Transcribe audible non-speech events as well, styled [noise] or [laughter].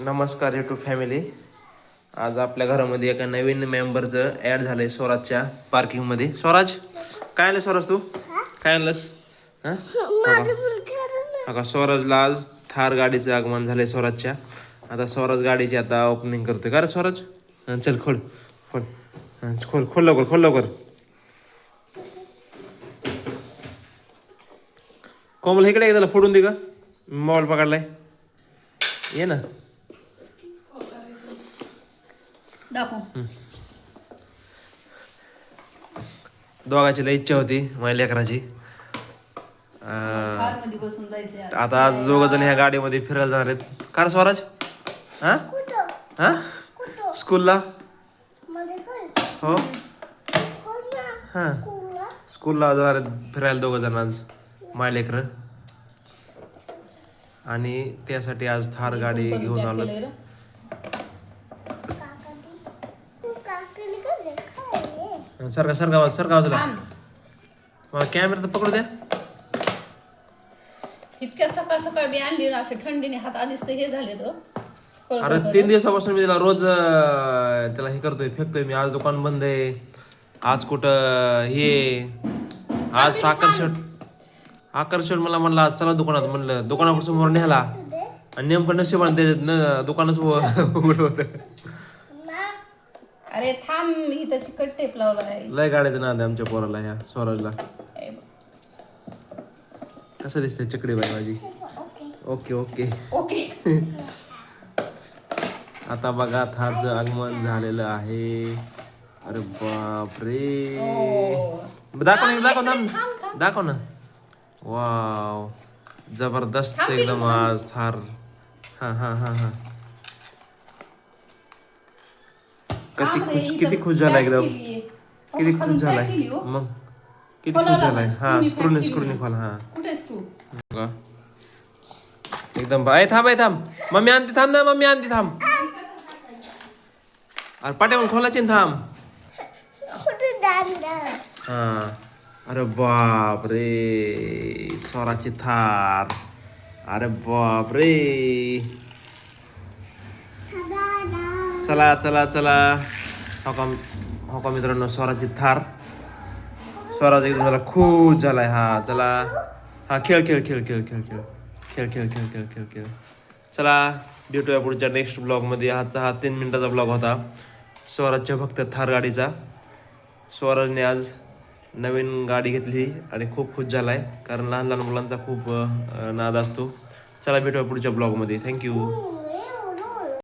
नमस्कार YouTube family आज आपल्या घरामध्ये एका नवीन मेंबरचं ॲड झालंय स्वराजच्या पार्किंगमध्ये स्वराज काय आणलं स्वराज तू? काय आणलंस? हां? का स्वराजला आज थार गाडीचं आगमन झालंय स्वराजच्या. आता स्वराज गाडीची आता ओपनिंग करतोय. का रे स्वराज? चल खोल खोल. हं, खोल खोल लवकर खोल लवकर. कोमल इकडे त्याला फोडून दे का मोबाईल पकडलाय. ये ना. दाखव. दोघाची लई इच्छा होती माझ्या लेकराची. अं, मध्ये बसून आता आज दोघ जण ह्या गाडीमध्ये फिरायला जाणार आहेत. कार स्वराज? हा? हा? स्कूलला? हो? हा. स्कूलला? जाणार आहेत फिरायला दोघ जण आज माझ्या लेकर. आणि त्यासाठी आज थार गाडी घेऊन आलो केलंय रे. सरका सरका सरका बाजूला थांब. मला कॅमेरा तर पकडू द्या. इतक्या सकाळ सकाळ बी आणली ना अशी थंडीने हात आधीच तर हे झाले तो अरे तीन दिवसापासून मी त्याला रोज अं, त्याला हे करतोय फेकतोय मी. आज दुकान बंद आहे. आज कुठं हे आज आकर्षण आकर्षण मला म्हणलं आज चला दुकानात म्हणलं. दुकानापासून न्याला आणि नेमकं नशिबाने त्याच्यात न दुकानच उ- उघडं होतं. अरे थांब इथं चिकट टेप लावला आहे. लय गाड्याचं नाद आहे आमच्या पोराला ह्या स्वराजला. हे बघ. कसं दिसतंय चकडी बाई माझी? Okay okay. ओके. [laughs] आता बघा थारचं आगमन झालेलं आहे. अरे बापरे. दाखव ना दाखव ना. दाखव ना. वाव. जबरदस्त एकदम आज थार. हा हा हा हा. किती खुश किती खुश झाला एकदम. किती खुश झालाय मग? किती खुश झालाय हा स्क्रूने स्क्रूने खोल हा. कुठे तू? बघा. एकदम बाय थांब आहे थांब. मम्मी आणते थांब ना मम्मी आणते थांब. अरे पाट्यावर खोलायचे ना थांब. हा. अरे बाप रे स्वराची थार. अरे बाप रे. चला चला चला. हो का हो का मित्रांनो स्वराची थार. स्वराज एकदम मला खूप झालाय. हा चला. हा खेळ खेळ खेळ खेळ खेळ खेळ. खेळ खेळ खेळ खेळ खेळ खेळ. चला भेटूया पुढच्या नेक्स्ट ब्लॉगमध्ये आजचा हा तीन मिनिटाचा ब्लॉग होता. स्वराजच्या फक्त थार गाडीचा. स्वराजने आज नवीन गाडी घेतली आणि खूप खुश झाला आहे कारण लहान लहान मुलांचा खूप नाद असतो. चला भेटूया पुढच्या ब्लॉगमध्ये थँक्यू